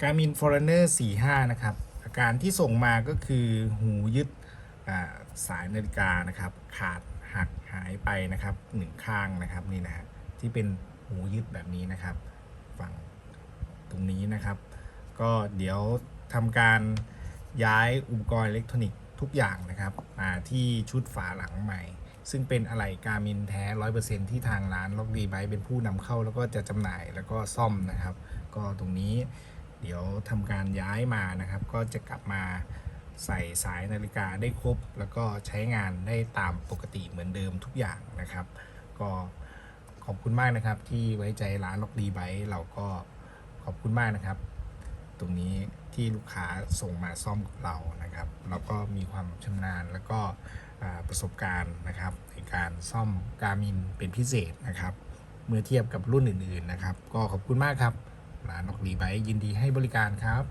Garmin Forerunner 45 นะครับ อาการที่ส่งมาก็คือหูยึดสายนาฬิกานะครับ ขาดหักหายไปนะครับหนึ่งข้างนะครับนี่นะฮะที่เป็นหูยึดแบบนี้นะครับ ฝั่งตรงนี้นะครับ ก็เดี๋ยวทำการย้ายอุปกรณ์อิเล็กทรอนิกส์ทุกอย่างนะครับมาที่ชุดฝาหลังใหม่ ซึ่งเป็นอะไหล่การมินแท้ 100%ที่ทางร้านล็อกดีไบเป็นผู้นำเข้าแล้วก็จะจำหน่ายแล้วก็ซ่อมนะครับ ก็ตรงนี้ เดี๋ยวทำการย้ายมานะครับ ก็จะกลับมาใส่สายนาฬิกาได้ครบ แล้วก็ใช้งานได้ตามปกติเหมือนเดิมทุกอย่างนะครับ ก็ขอบคุณมากนะครับ ที่ไว้ใจร้านล็อกดีไบเราก็ขอบคุณมากนะครับ ตรงนี้ที่ลูกค้าส่งมาซ่อมกับเรานะครับแล้วก็มีความชำนาญแล้วก็ประสบการณ์นะครับ ในการซ่อมการมินเป็นพิเศษนะครับ เมื่อเทียบกับรุ่นอื่น ๆนะครับ ก็ขอบคุณมากครับ ร้านนอกดีไบยินดีให้บริการครับ